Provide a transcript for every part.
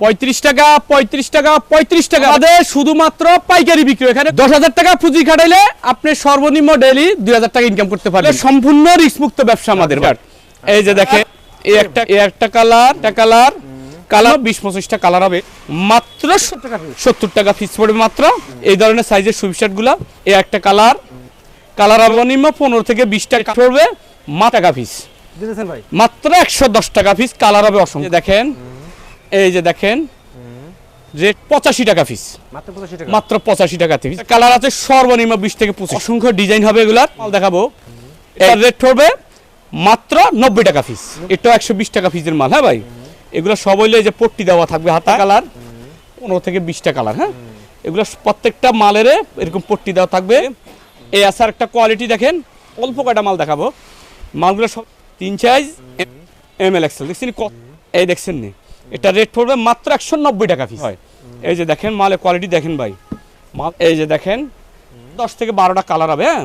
পঁয়ত্রিশ টাকা পঁয়ত্রিশ টাকা পঁয়ত্রিশ টাকা। আমাদের শুধুমাত্র পাইকারি বিক্রি এখানে দশ হাজার টাকা পুঁজি খাটাইলে আপনি সর্বনিম্ন ডেইলি দুই হাজার টাকা ইনকাম করতে পারবেন। সম্পূর্ণ রিস্ক মুক্ত ব্যবসা আমাদের এই যে দেখেন এই একটা এই একটা কালার একটা কালার কালার বিশ পঁচিশটা কালার হবে। মাত্র সত্তর টাকা পিস পড়বে মাত্র। এই ধরনের সাইজের সুইপ শার্টগুলা এই একটা কালার কালার সর্বনিম্ন পনেরো থেকে বিশ টাকা পড়বে। মা টাকা পিস মাত্র একশো দশ টাকা পিস কালার হবে অসংখ্য। দেখেন এই যে দেখেন রেট পঁচাশি টাকা পিস মাত্র পঁচাশি টাকা। পিস কালার আছে সর্বনিম্ন বিশ থেকে পঁচিশ। অসংখ্য ডিজাইন হবে এগুলার। মাল দেখাবো। এর রেট পড়বে মাত্র নব্বই টাকা পিস এটা একশো বিশ টাকা পিসের মাল হ্যাঁ ভাই? এগুলো সব হইলে এই যে পট্টি দেওয়া থাকবে হাতা কালার পনেরো থেকে বিশটা কালার হ্যাঁ? এগুলো প্রত্যেকটা মালের এরকম পট্টি দেওয়া থাকবে। এই আসার একটা কোয়ালিটি দেখেন। অল্প কয়টা মাল দেখাবো। মালগুলো সব তিন সাইজ এম এল এক্সেল। দেখছেন এই দেখছেন নি? এটা রেট পড়বে মাত্র একশো নব্বই টাকা পিস হয়। এই যে দেখেন মালের কোয়ালিটি দেখেন ভাই। মাল এই যে দেখেন দশ থেকে বারোটা কালার হবে হ্যাঁ?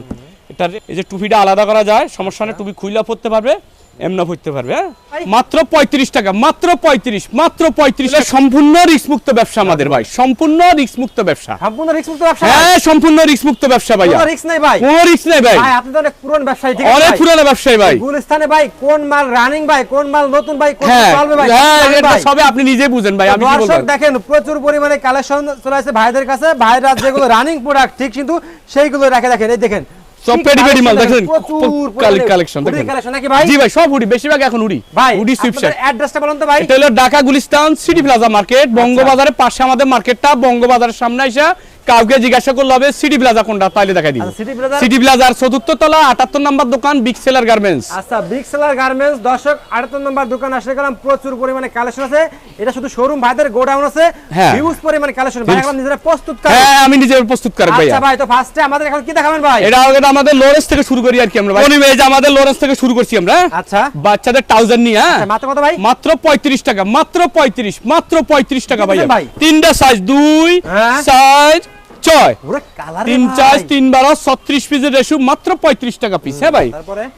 এটা এই যে টুপিটা আলাদা করা যায় সমস্যা নেই টুপি খুইলা পড়তে পারবে। এমনা পড়তে পারবে হ্যাঁ? মাত্র পঁয়ত্রিশ টাকা মাত্র পঁয়ত্রিশ মাত্র পঁয়ত্রিশ সম্পূর্ণ রিস্ক মুক্ত ব্যবসা আমাদের ভাই সম্পূর্ণ রিস্ক মুক্ত ব্যবসা। সম্পূর্ণ রিস্ক মুক্ত ব্যবসা? হ্যাঁ সম্পূর্ণ রিস্ক মুক্ত ব্যবসা ভাইয়া। কোনো রিস্ক নাই ভাই। কোনো রিস্ক নেই ভাই। ভাই আপনি তো অনেক পুরনো ব্যবসায়ী ঠিক আছে ভাই? পুরানো ব্যবসায়ী ভাই। গুলিস্তানে ভাই কোন মাল রানিং ভাই কোন মাল নতুন ভাই কোন হ্যাঁ চলবে ভাই হ্যাঁ এটা ভাই? সবে আপনি নিজে বুঝেন ভাই আমি কি বলব দেখেন প্রচুর পরিমাণে কালেকশন চলে আসছে ভাইদের কাছে। ভাইরা যেগুলো রানিং প্রোডাক্ট ঠিক কিন্তু সেইগুলো রেখে দেখেন এই দেখেন সব পেডি পেডি মাল দেখেন প্রচুর কালেকশন দেখেন দেখেন কালেকশন নাকি ভাই? জি ভাই সব উডি বেশিরভাগ এখন উডি ভাই উডি সুইপশাট অ্যাড্রেসটা বলুন তো ভাই। এটা হলো Dhaka Gulistan city plaza market বঙ্গবাজারের পাশে আমাদের মার্কেটটা বঙ্গবাজারের সামনে এসে কাউকে জিজ্ঞাসা করলে হবে সিটি প্লাজা কোনটা? তাইলে দেখাই দিব। আচ্ছা, সিটি প্লাজার চতুর্থ তলা আটাত্তর নাম্বার দোকান বিগ সেলার গার্মেন্টস আচ্ছা বিগ সেলার গার্মেন্টস দর্শক আটাত্তর নম্বর দোকান আসলে গেলাম প্রচুর পরিমাণে কালেকশন আছে। এটা শুধু শোরুম ভাইদের গোডাউন আছে। হ্যাঁ। হিউজ পরিমাণে কালেকশন ভাই। এখন নিজেরা প্রস্তুত করে? হ্যাঁ আমি নিজে প্রস্তুত করি ভাইয়া। আচ্ছা ভাই তো ফার্স্টে আমাদের এখন কি দেখাবেন ভাই? এটা এটা আমাদের লরেন্স থেকে শুরু করি আর কি আমরা ভাই। যে আমাদের লরেন্স থেকে শুরু করছি আমরা হ্যাঁ? আচ্ছা। বাচ্চাদের ট্রাউজার নিয়ে হ্যাঁ? আচ্ছা, মাত্র কত ভাই? মাত্র পঁয়ত্রিশ টাকা মাত্র পঁয়ত্রিশ মাত্র পঁয়ত্রিশ টাকা ভাইয়া। ভাই? তিনটা সাইজ দুই হ্যাঁ। সাইজ ছয়। তিন চার তিন বারো ছত্রিশ পিসের রেশু মাত্র পঁয়ত্রিশ টাকা পিস হ্যাঁ ভাই?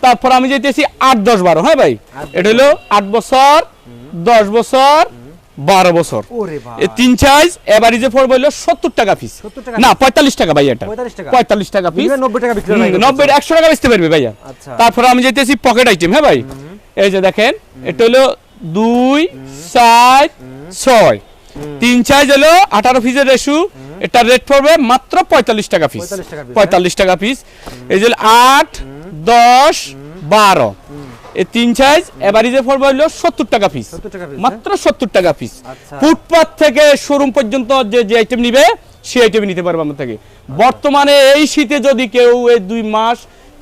তারপর? আমি যেতেছি আট দশ বারো হ্যাঁ ভাই? এটা হলো আট বছর দশ বছর বারো বছর। তিন সাইজ এভারেজে পড়বে হলো সত্তর টাকা পিস না পঁয়তাল্লিশ টাকা ভাই এটা। পঁয়তাল্লিশ টাকা। পিস নব্বই টাকা একশো টাকা বেচতে পারবে ভাইয়া। আচ্ছা। তারপর আমি যেতেছি পকেট আইটেম হ্যাঁ ভাই? এই যে দেখেন এটা হলো দুই চার ছয়। তিন সাইজ হলো আঠারো পিসের রেশু এটা রেট পড়বে মাত্র পঁয়তাল্লিশ টাকা পিস 45 টাকা piece, পঁয়তাল্লিশ টাকা পিস এই যে আট দশ বারো। এই তিন সাইজ এভারেজে পড়বে হলো সত্তর টাকা পিস 70 টাকা piece, মাত্র সত্তর টাকা পিস আচ্ছা। ফুটপাথ থেকে শোরুম পর্যন্ত যে যে আইটেম নিবে সেই আইটেম নিতে পারবে আমার থেকে। বর্তমানে এই শীতে যদি কেউ এই দুই মাস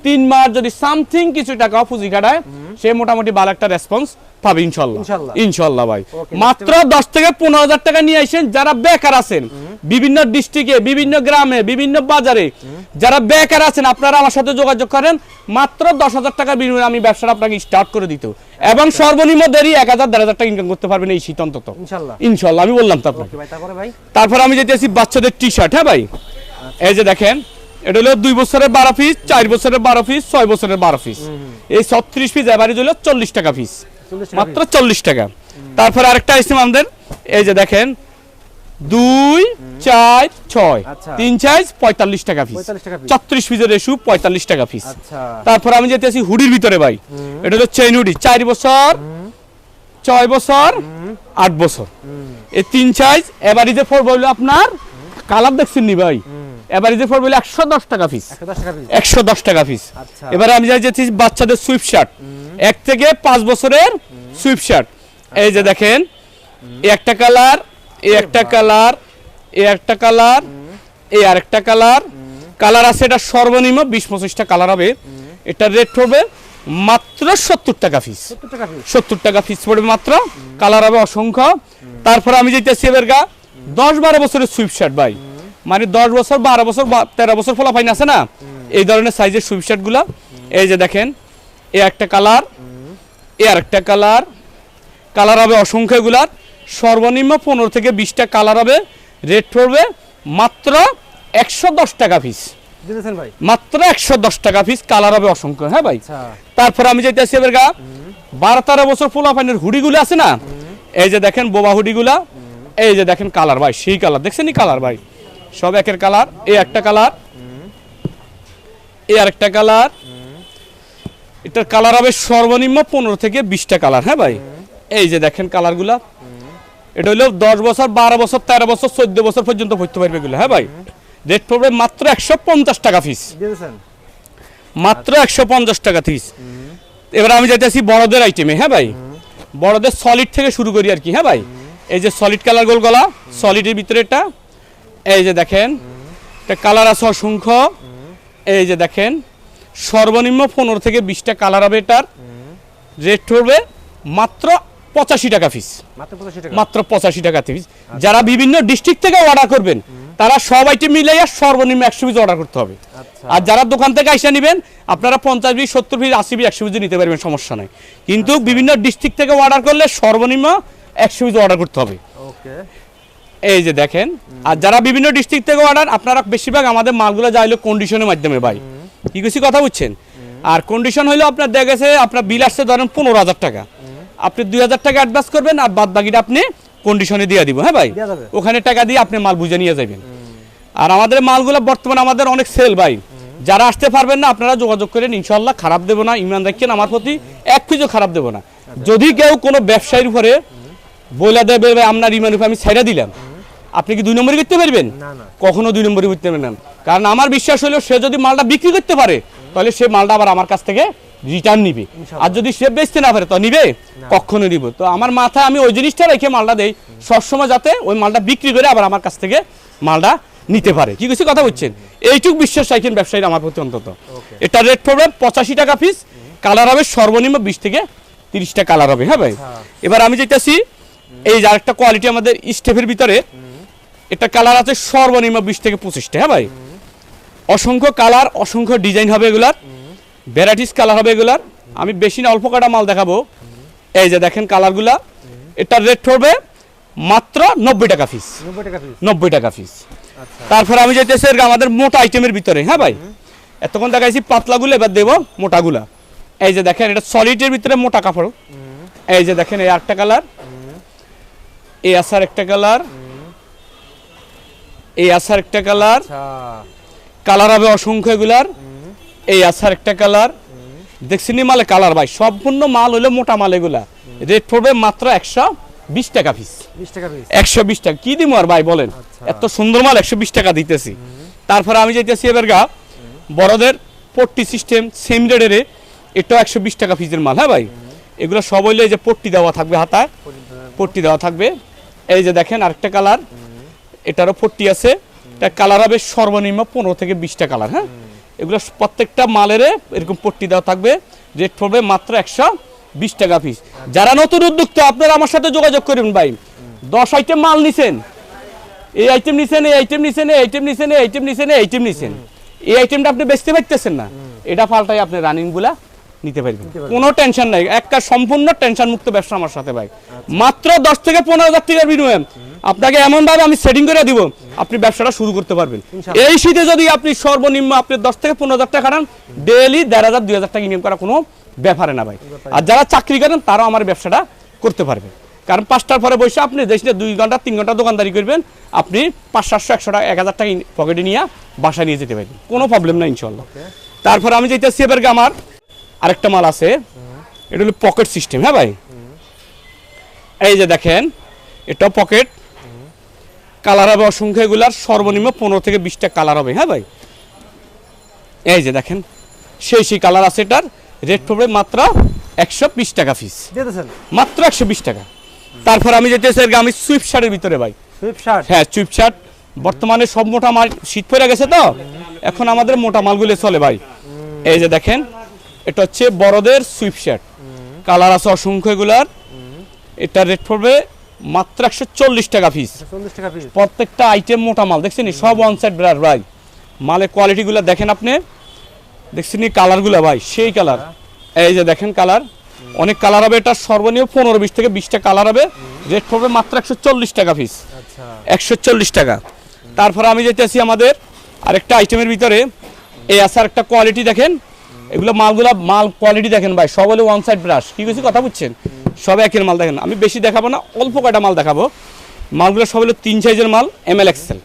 তিন মাস যদি সামথিং কিছু টাকা পুঁজি কাটায় সে মোটামুটি ভালো একটা রেসপন্স পাবে ইনশাল্লাহ। ইনশাল্লাহ। ভাই। মাত্র দশ থেকে পনেরো হাজার টাকা নিয়ে আসেন যারা বেকার আছেন। বিভিন্ন ডিস্ট্রিক্টে বিভিন্ন গ্রামে বিভিন্ন বাজারে। যারা বেকার আছেন আপনারা আমার সাথে যোগাযোগ করেন। মাত্র দশ হাজার টাকা বিনিময়ে আমি ব্যবসাটা আপনাকে স্টার্ট করে দিত। এবং সর্বনিম্ন দেরি এক হাজার দেড় হাজার টাকা ইনকাম করতে পারবেন এই শীত অন্তত। ইনশাল্লাহ। আমি বললাম তারপরে তারপর আমি যেতেছি বাচ্চাদের টি শার্ট হ্যাঁ ভাই? এই যে দেখেন এটা হলো দুই বছরের বারো পিস চার বছরের বারো পিস ছয় বছরের বারো পিস এই ছত্রিশ পিস এভারেজ হলো চল্লিশ টাকা পিস মাত্র চল্লিশ টাকা। তারপর আরেকটা আইটেম আমাদের এই যে দেখেন দুই চার ছয়। আচ্ছা। তিন সাইজ পঁয়তাল্লিশ টাকা পিস 45 টাকা piece। ছত্রিশ পিসের রেশু পঁয়তাল্লিশ টাকা পিস আচ্ছা। তারপর আমি যেতেছি হুডির ভিতরে ভাই। এটা হলো চেইন হুডি চার বছর ছয় বছর আট বছর। এই তিন সাইজ এভারেজে ফোর বলল আপনার কালার দেখছেন নি ভাই? এভারেজে ফোর একশো দশ টাকা পিস 110 টাকা পিস একশো দশ টাকা পিস আচ্ছা। এবারে আমি যেতেছি বাচ্চাদের সুইপ শার্ট এক থেকে পাঁচ বছরের সুইপ শার্ট এই যে দেখেন এই একটা কালার এই একটা কালার এই একটা কালার এই আরেকটা কালার কালার আছে এটা সর্বনিম্ন বিশ পঁচিশটা কালার হবে। এটা রেট হবে মাত্র সত্তর টাকা পিস 70 টাকা পিস সত্তর টাকা পিস পড়বে মাত্র। কালার হবে অসংখ্য। তারপরে আমি যেতেছি এবার গা দশ বারো বছরের সুইপ শার্ট ভাই। মানে দশ বছর বারো বছর তেরো বছর ফলা ফাইন আছে না? এই ধরনের সাইজের সুইপ শার্টগুলা এই যে দেখেন এ একটা কালার এ আরেকটা কালার কালার হবে অসংখ্য এগুলার। সর্বনিম্ন পনেরো থেকে বিশটা কালার হবে রেট পড়বে মাত্র একশো দশ টাকা পিস মাত্র একশো দশ টাকা পিস কালার হবে অসংখ্য হ্যাঁ ভাই? আচ্ছা। তারপর আমি যাইতেছি এবার গা বারো তেরো বছর পোলা পানির হুডিগুলো আছে না? এই যে দেখেন বোবা হুডিগুলা এই যে দেখেন কালার ভাই সেই কালার দেখছেন কালার ভাই? সব একের কালার? এই একটা কালার। এই আরেকটা কালার। এটার কালার হবে সর্বনিম্ন পনেরো থেকে বিশটা কালার হ্যাঁ ভাই? এই যে দেখেন কালারগুলা। এটা হলো দশ বছর বারো বছর তেরো বছর চোদ্দ বছর পর্যন্ত পড়তে পারবে এগুলো হ্যাঁ ভাই? রেট পড়বে মাত্র একশো পঞ্চাশ টাকা দিয়েছেন? মাত্র একশো পঞ্চাশ টাকা পিস এবার আমি যাইতেছি বড়দের আইটেমে হ্যাঁ ভাই? বড়দের সলিড থেকে শুরু করি আর কি হ্যাঁ ভাই? এই যে সলিড কালার গোল গলা সলিডের ভিতরে এটা এই যে দেখেন এটা কালার আছে অসংখ্য। এই যে দেখেন সর্বনিম্ন পনেরো থেকে বিশটা কালার হবে এটার। রেট হবে মাত্র পঁচাশি টাকা পিস মাত্র পঁচাশি টাকা। পিস যারা বিভিন্ন ডিস্ট্রিক্ট থেকে অর্ডার করবেন তারা সব আইটেম মিলাইয়া সর্বনিম্ন একশো পিস অর্ডার করতে হবে। আচ্ছা। আর যারা দোকান থেকে আইসা নেবেন আপনারা পঞ্চাশ পিস সত্তর পিস আশি পিস একশো পিস নিতে পারবেন সমস্যা নাই। কিন্তু বিভিন্ন ডিস্ট্রিক্ট থেকে অর্ডার করলে সর্বনিম্ন একশো পিস অর্ডার করতে হবে। এই যে দেখেন আর যারা বিভিন্ন ডিস্ট্রিক্ট থেকে অর্ডার আপনারা বেশিরভাগ আমাদের মালগুলো যাইলো কন্ডিশনের মাধ্যমে ভাই। কি কিছু কথা বুঝছেন? আর কন্ডিশন হইল আপনার দেখা গেছে আপনার বিল আসছে ধরেন পনেরো হাজার টাকা। আপনি দুই হাজার টাকা অ্যাডভান্স করবেন আর বাদ বাকিটা আপনি কন্ডিশনে দিয়ে দিব হ্যাঁ ভাই? ওখানে টাকা দিয়ে আপনি মাল বুঝে নিয়ে যাবেন। আর আমাদের মালগুলো বর্তমানে আমাদের অনেক সেল ভাই। যারা আসতে পারবেন না আপনারা যোগাযোগ করেন ইনশাল্লাহ খারাপ দেবো না ইমান রাখেন আমার প্রতি এক কিছু খারাপ দেবো না। যদি কেউ কোনো ব্যবসায়ীর উপরে বইলা দেবে আপনার ইমান উপরে আমি ছাইড়া দিলাম। আপনি কি দুই নম্বরে করতে পারবেন? কখনো দুই নম্বরে করতে পারবেন কারণ আমার বিশ্বাস হলো সে যদি মালটা বিক্রি করতে পারে তাহলে সে মালটা আবার আমার কাছ থেকে রিটার্ন নিবে। আর যদি সে বেচতে না পারে তো নিবে? কখনো নিব। তো আমার মাথায় আমি ওই জিনিসটা রেখে মালটা দেই সবসময় যাতে ওই মালটা বিক্রি করে আবার আমার কাছ থেকে মালটা নিতে পারে। কি কিছু কথা বলছেন। এইটুক বিশ্বাস রাখেন ব্যবসায়ীরা আমার প্রতি অন্তত। এটা রেট পড়বে পঁচাশি টাকা পিস কালার হবে সর্বনিম্ন বিশ থেকে তিরিশটা কালার হবে হ্যাঁ ভাই? এবার আমি যেতেছি এই যে আরেকটা কোয়ালিটি আমাদের স্টেপের ভিতরে এটা কালার আছে সর্বনিম্ন বিশ থেকে পঁচিশটা হ্যাঁ ভাই? অসংখ্য কালার অসংখ্য ডিজাইন হবে এগুলার। ভ্যারাইটিস কালার হবে এগুলার। আমি বেশি না অল্প কাটা মাল দেখাবো। এই যে দেখেন কালারগুলা। এটার রেট পড়বে মাত্র নব্বই টাকা পিস নব্বই টাকা পিস আচ্ছা। তারপরে আমি যেতেছি আমাদের মোটা আইটেমের ভিতরে হ্যাঁ ভাই? এতক্ষণ দেখাইছি পাতলাগুলো এবার দেবো মোটাগুলা। এই যে দেখেন এটা সলিডের ভিতরে মোটা কাপড়। এই যে দেখেন এই আরেকটা কালার। এই আসার একটা কালার। এই আসার একটা কালার। আচ্ছা। কালার হবে অসংখ্য এগুলার। এই আসার একটা কালার। দেখছি নি মালে কালার ভাই সম্পূর্ণ মাল হলো মোটা মাল এগুলা। রেট পড়বে মাত্র একশো বিশ টাকা পিস একশো বিশ টাকা। কি দিব আর ভাই বলেন? আচ্ছা। এত সুন্দর মাল একশো বিশ টাকা দিতেছি। তারপরে আমি যেতেছি এবার গা বড়দের পট্টি সিস্টেম সেম রেডের এটাও একশো বিশ টাকা পিসের মাল হ্যাঁ ভাই? এগুলো সব হইলে এই যে পট্টি দেওয়া থাকবে হাতায়। পট্টি দেওয়া থাকবে। এই যে দেখেন আরেকটা কালার। এটারও পট্টি আছে। এটা কালার হবে সর্বনিম্ন পনেরো থেকে বিশটা কালার হ্যাঁ? এগুলো প্রত্যেকটা মালের এরকম পট্টি দেওয়া থাকবে। রেট পড়বে মাত্র একশো বিশ টাকা পিস যারা নতুন উদ্যোক্তা আপনারা আমার সাথে যোগাযোগ করবেন ভাই। দশ আইটেম মাল নিছেন। এই আইটেম নিছেন এই আইটেম নিছেন এই আইটেম নিছেন এই আইটেম নিছেন এই আইটেম নিছেন। এই আইটেমটা আপনি বেচতে পারতেছেন না। এটা পাল্টাই আপনি রানিংগুলা নিতে পারবেন। কোনো টেনশন নাই। একটা সম্পূর্ণ টেনশন মুক্ত ব্যবসা আমার সাথে ভাই। মাত্র দশ থেকে পনেরো হাজার টাকার বিনিময়ে আপনাকে এমন ভাবে আমি সেটিং করে দিব আপনি ব্যবসাটা শুরু করতে পারবেন। এই শীতে যদি আপনি সর্বনিম্ন আপনি দশ থেকে পনেরো হাজার টাকা খান ডেইলি দেড় হাজার দুই হাজার টাকা ইনকাম করা কোনো ব্যাপারে না ভাই। আর যারা চাকরি করেন তারাও আমার ব্যবসাটা করতে পারবে। কারণ পাঁচটার পরে বসে আপনি দেশে দুই ঘণ্টা তিন ঘণ্টা দোকানদারি করবেন আপনি পাঁচ সাতশো একশো টাকা এক হাজার টাকা পকেটে নিয়ে বাসায় নিয়ে যেতে পারবেন। কোনো প্রবলেম নাই ইনশাল্লাহ তারপরে আমি যেটা সেবারকে আমার আরেকটা মাল আছে। এটা হলো পকেট সিস্টেম হ্যাঁ ভাই? এই যে দেখেন এটা পকেট কালার হবে অসংখ্য এগুলার সর্বনিম্ন পনেরো থেকে বিশটা কালার হবে হ্যাঁ ভাই? এই যে দেখেন সেই সেই কালার আছে এটার রেট পড়বে মাত্র একশো বিশ টাকা দিয়েছেন মাত্র একশো বিশ টাকা। তারপর আমি যেতে চাই আমি সুইফট শার্টের ভিতরে ভাই। সুইপ শার্ট হ্যাঁ সুইফট শার্ট বর্তমানে সব মোটা মাল শীত পড়ে গেছে তো? এখন আমাদের মোটা মালগুলো চলে ভাই। এই যে দেখেন এটা হচ্ছে বড়দের সুইফট শার্ট কালার আছে অসংখ্য এগুলার। এটার রেট পড়বে মাত্র একশো চল্লিশ টাকা পিস প্রত্যেকটা আইটেম মোটা মাল দেখছেন সব ওয়ান সাইড ব্রার ভাই। মালের কোয়ালিটিগুলো দেখেন আপনি। দেখছেন কালারগুলো ভাই সেই কালার এই যে দেখেন কালার অনেক কালার হবে এটা সর্বনিম্ন পনেরো বিশ থেকে বিশটা কালার হবে। রেট পড়বে মাত্র একশো চল্লিশ টাকা পিস আচ্ছা। একশো চল্লিশ টাকা। তারপরে আমি যেতেছি আমাদের আরেকটা আইটেমের ভিতরে। এই আসার একটা কোয়ালিটি দেখেন। এগুলো মালগুলা মাল কোয়ালিটি দেখেন ভাই সব হলো ওয়ান সাইড ব্রাশ কি কিছু কথা বুঝছেন? সব একের মাল দেখেন। আমি বেশি দেখাবো না অল্প কয়টা মাল দেখাবো। মালগুলো সব হলো তিন সাইজের মাল এম এল এক্সেল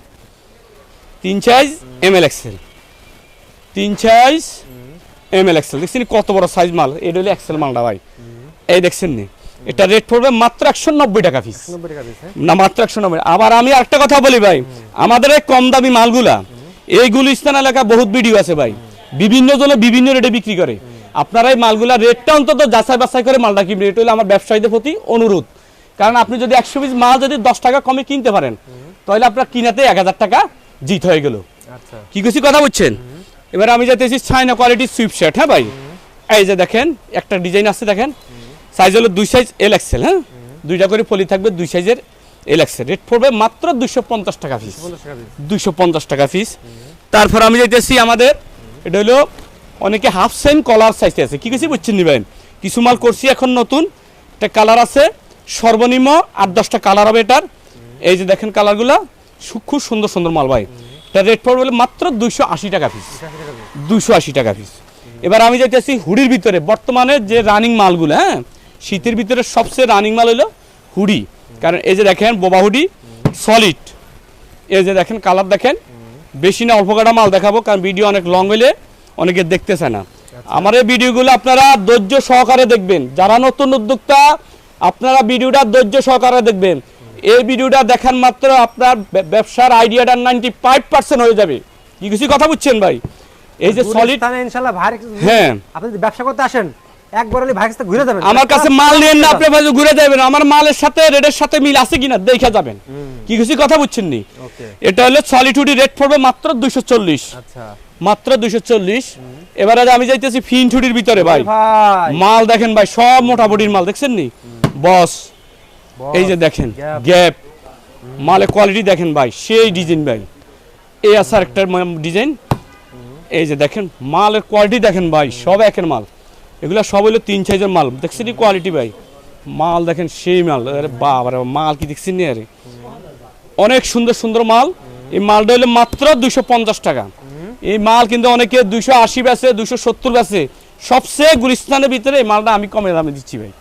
তিন সাইজ এম এল এক্সেল তিন সাইজ এম এল এক্সেল দেখছেন কত বড় সাইজ মাল? এটা হলো এক্সেল মালটা ভাই। এই দেখছেন নি? এটা রেট পড়বে মাত্র একশো নব্বই টাকা পিস হ্যাঁ? না মাত্র একশো নব্বই। আবার আমি একটা কথা বলি ভাই। আমাদের এই কম দামি মালগুলা এই গুলিস্তান এলাকা বহুত ভিডিও আছে ভাই। বিভিন্ন জনে বিভিন্ন রেটে বিক্রি করে। আপনারা এই মালগুলা রেটটা অন্তত যাচাই বাছাই করে মালটা কিনবেন। এটা হলো আমার ব্যবসায়ীদের প্রতি অনুরোধ। কারণ আপনি যদি একশো পিস মাল যদি দশ টাকা কমে কিনতে পারেন তাহলে আপনার কিনাতে এক হাজার টাকা জিত হয়ে গেল। আচ্ছা। কি কিছু কথা বুঝছেন? এবার আমি যাইতেছি চাইনা কোয়ালিটির সুইপ শার্ট হ্যাঁ ভাই? এই যে দেখেন একটা ডিজাইন আছে দেখেন। সাইজ হলো দুই সাইজ এল এক্সেল হ্যাঁ? দুইটা করে ফলি থাকবে দুই সাইজের এল এক্সেল রেট পড়বে মাত্র দুইশো পঞ্চাশ টাকা পঞ্চাশ দুইশো পঞ্চাশ টাকা পিস তারপর আমি যাইতেছি আমাদের এটা হলো অনেকে হাফ সেম কলার সাইজে আছে। কি কিছু বুঝছেন নিবেন কিছু মাল করছি, এখন নতুন। একটা কালার আছে, সর্বনিম্ন আট, দশটা কালার হবে এটার। এই যে দেখেন কালারগুলা খুব সুন্দর সুন্দর মাল ভাই। এটা রেট পড়বে মাত্র দুইশো আশি টাকা পিস দুশো আশি টাকা পিস এবার আমি যাইতেছি হুডির ভিতরে। বর্তমানে যে রানিং মালগুলো হ্যাঁ শীতের ভিতরে সবচেয়ে রানিং মাল হলো হুডি। কারণ এই যে দেখেন, বোবা হুডি সলিড এই যে দেখেন কালার দেখেন। বেশি না, অল্প কাটা মাল দেখাবো, কারণ ভিডিও অনেক লং হলে অনেকে দেখতেছে না। আমার এই ভিডিওগুলো আপনারা ধৈর্য সহকারে দেখবেন। যারা নতুন উদ্যোক্তা আপনারা ভিডিওটা ধৈর্য সহকারে দেখবেন। এই ভিডিওটা দেখান মাত্র আপনার ব্যবসার আইডিয়াটা নাইনটি ফাইভ পার্সেন্ট হয়ে যাবে। কি কিছু কথা বুঝছেন ভাই? এই যে সলিড ইনশাআল্লাহ ভাই হ্যাঁ। আপনি যদি ব্যবসা করতে আসেন একবার হলে ভাইয়ের ঘুরে যাবেন। আমার কাছে মাল নিয়েন না আপনি ভাই ঘুরে যাবেন। আমার মালের সাথে রেটের সাথে মিল আছে কিনা দেখে যাবেন। কি কিছু কথা বুঝছেন নি এটা হলো সলিটুডি রেট পড়বে মাত্র দুইশো চল্লিশ। আচ্ছা। মাত্র দুইশো চল্লিশ। এবারে আমি যাইতেছি ফিনছুটির ভিতরে ভাই। মাল দেখেন ভাই সব মোটামুটির মাল দেখছেন নি? বস। এই যে দেখেন গ্যাপ। মালের কোয়ালিটি দেখেন ভাই সেই ডিজাইন ভাই। এই আছে একটা ডিজাইন এই যে দেখেন মালের কোয়ালিটি দেখেন ভাই সব একের মাল। এগুলো সব হলো তিন সাইজের মাল। দেখছেন কোয়ালিটি ভাই? মাল দেখেন সেই মাল। আরে বাবা মাল কি দেখছেন নি আরে? অনেক সুন্দর সুন্দর মাল। এই মালটা হলো মাত্র দুশো পঞ্চাশ টাকা। এই মাল কিন্তু অনেকে দুশো আশি বেছে দুশো সত্তর বেছে সবচেয়ে গুলিস্তানের ভিতরে এই মালটা আমি কমে দামে দিচ্ছি ভাই।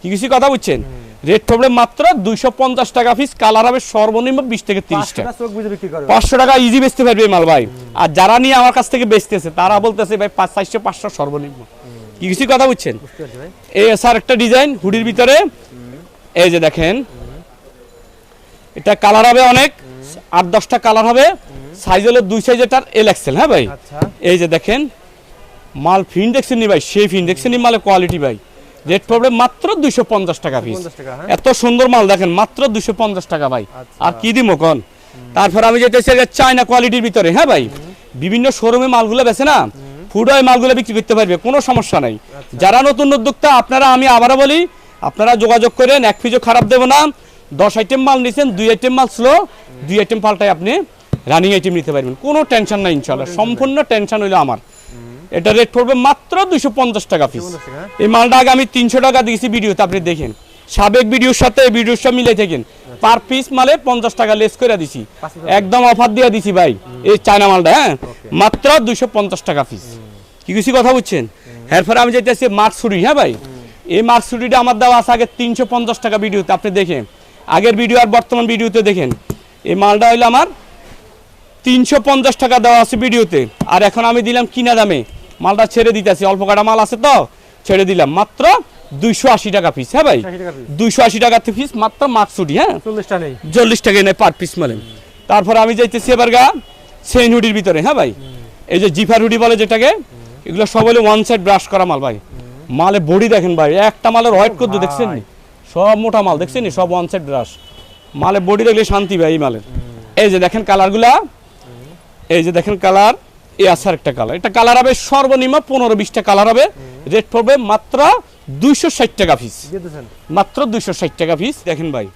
কি কিছু কথা বুঝছেন? রেট পড়বে মাত্র দুইশো পঞ্চাশ টাকা পিস কালার হবে সর্বনিম্ন বিশ থেকে তিরিশ টাকা পাঁচশো টাকা ইজি বেচতে পারবে মাল ভাই। আর যারা নিয়ে আমার কাছ থেকে বেচতেছে তারা বলতেছে ভাই পাঁচ চারশো পাঁচশো সর্বনিম্ন। কি কিছু কথা বুঝছেন? এই স্যার একটা ডিজাইন হুডির ভিতরে। এই যে দেখেন। এটা কালার হবে অনেক। আট দশটা কালার হবে। সাইজ হলো দুই সাইজ এটার এল এক্সেল হ্যাঁ ভাই? আচ্ছা। এই যে দেখেন মাল ফিন দেখছেন নি ভাই সেই ফিন দেখছেন নি মালের কোয়ালিটি ভাই। রেট পড়বে মাত্র দুইশো পঞ্চাশ টাকা পিস হ্যাঁ। এত সুন্দর মাল দেখেন মাত্র দুশো পঞ্চাশ টাকা ভাই। আচ্ছা। আর কি দিব কন? তারপর আমি যেটা চায়না কোয়ালিটির ভিতরে হ্যাঁ ভাই? বিভিন্ন শোরুমে মালগুলো বেছে না ফুড মালগুলো বিক্রি করতে পারবে কোনো সমস্যা নাই। আচ্ছা। যারা নতুন উদ্যোক্তা আপনারা আমি আবারও বলি আপনারা যোগাযোগ করেন এক পিজও খারাপ দেবো না। দশ আইটেম মাল নিছেন দুই আইটেম মাল স্লো দুই আইটেম পাল্টাই আপনি রানিং আইটেম নিতে পারবেন। কোনো টেনশন নাই ইনশাল্লাহ সম্পূর্ণ টেনশন হইল আমার। এটা রেট পড়বে মাত্র দুইশো পঞ্চাশ টাকা পিস হ্যাঁ? এই মালটা আগে আমি তিনশো টাকা দিয়েছি ভিডিওতে আপনি দেখেন। সাবেক ভিডিওর সাথে এই ভিডিওর সাথে মিলে থাকেন। পার পিস মালে পঞ্চাশ টাকা লেস করে দিছি। একদম অফার দিয়ে দিছি ভাই এই চায়না মালটা হ্যাঁ। মাত্র দুইশো পঞ্চাশ টাকা পিস কি কিছু কথা বুঝছেন? এরপরে আমি যেতেছি মার্কসুরি হ্যাঁ ভাই? এই মার্ক মার্কসুরিটা আমার দেওয়া আছে আগে তিনশো পঞ্চাশ টাকা ভিডিওতে আপনি দেখেন আগের ভিডিও আর বর্তমান ভিডিওতে দেখেন এই মালটা হইল আমার তিনশো পঞ্চাশ টাকা দেওয়া আছে ভিডিওতে। আর এখন আমি দিলাম কিনা দামে। মালটা ছেড়ে দিতে দিতেছি অল্প কাটা মাল আছে তো? ছেড়ে দিলাম। মাত্র দুইশো আশি টাকা পিস হ্যাঁ ভাই? দুইশো আশি টাকা পিস মাত্র মাকসুডি হ্যাঁ? চল্লিশ টাকা নেয় পার পিস মালে তারপর আমি যাইতেছি এবার গা সেন হুডির ভিতরে হ্যাঁ ভাই? এই যে জিফার হুডি বলে যেটাকে এগুলো সব হলো ওয়ান সাইড ব্রাশ করা মাল ভাই। মালে বডি দেখেন ভাই একটা মালের হোয়াইট করতে দেখছেন সব মোটা মাল দেখছেন সব ওয়ান সাইড ব্রাশ মালে বডি দেখলে শান্তি ভাই এই মালের। এই যে দেখেন কালারগুলা এই যে দেখেন কালার এই আছে একটা কালার। এটা কালার হবে সর্বনিম্ন পনেরো বিশটা কালার হবে। রেট পড়বে মাত্র দুইশো ষাট টাকা পিস মাত্র দুইশো ষাট টাকা পিস দেখেন ভাই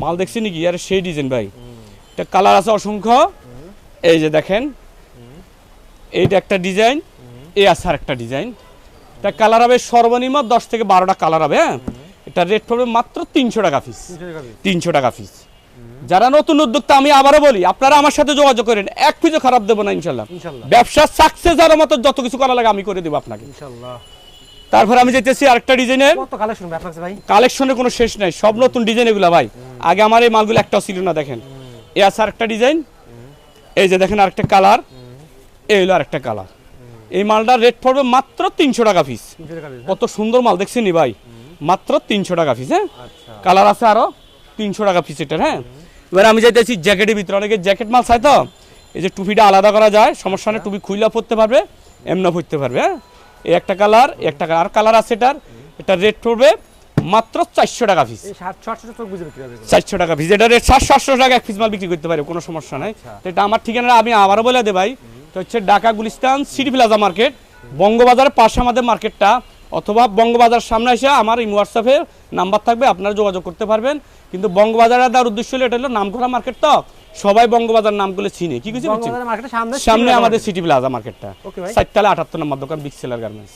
মাল দেখছি নাকি? আর সেই ডিজাইন ভাই। এটা কালার আছে অসংখ্য। এই যে দেখেন এইটা একটা ডিজাইন এই আছে আর একটা ডিজাইন এটা কালার হবে সর্বনিম্ন দশ থেকে বারোটা কালার হবে হ্যাঁ? এটা রেট পড়বে মাত্র তিনশো টাকা পিস তিনশো টাকা পিস যারা নতুন উদ্যোক্তা আমি আবারও বলি আপনারা আমার সাথে যোগাযোগ করেন। এক পিসও খারাপ দেবো না ইনশাল্লাহ। ইনশাল্লাহ। ব্যবসা সাকসেস হওয়ার মতো যত কিছু করা লাগে আমি করে দেবো আপনাকে। তারপর আমি যেতেছি আরেকটা ডিজাইনের কাছে কালেকশনের কোনো শেষ নাই সব নতুন ডিজাইন এগুলো ভাই। আগে আমার এই মালগুলো একটাও ছিল না দেখেন। এ আছে আরেকটা ডিজাইন এই যে দেখেন আরেকটা কালার এই হলো আরেকটা কালার এই মালটার রেট পড়বে মাত্র তিনশো টাকা পিস piece, কত সুন্দর মাল দেখছেন নি ভাই মাত্র তিনশো টাকা পিস হ্যাঁ? আচ্ছা। কালার আছে আরও তিনশো টাকা পিস এটার হ্যাঁ? এবার আমি যাইতেছি জ্যাকেটের ভিতরে অনেকে জ্যাকেট মাল চাই তো? এই যে টুপিটা আলাদা করা যায় সমস্যা নেই টুপি খুইলা পরতে পারবে এমনা পরতে পারবে হ্যাঁ? এই একটা কালার একটা কালার কালার আছে এটার এটা রেট পড়বে মাত্র চারশো টাকা পিস। চারশো টাকা পিস এটা রেট সাতশো আটশো টাকা এক পিস মাল বিক্রি করতে পারে কোনো সমস্যা নাই। তো এটা আমার ঠিকানা আমি আবারও বলে দে ভাই তো হচ্ছে Dhaka Gulistan city plaza market বঙ্গবাজারের পাশে আমাদের মার্কেটটা অথবা বঙ্গবাজার সামনে এসে আমার এই হোয়াটসঅ্যাপে নাম্বার থাকবে আপনারা যোগাযোগ করতে পারবেন। কিন্তু বঙ্গবাজারে দেওয়ার উদ্দেশ্য হলো এটা হলো নামকরা মার্কেট তো সবাই বঙ্গবাজার নাম করলে চিনে। কি কিছু সামনে আমাদের সিটি প্লাজা মার্কেটটা। সাততলা আটাত্তর নম্বর দোকান বিগ সেলার গার্মেন্টস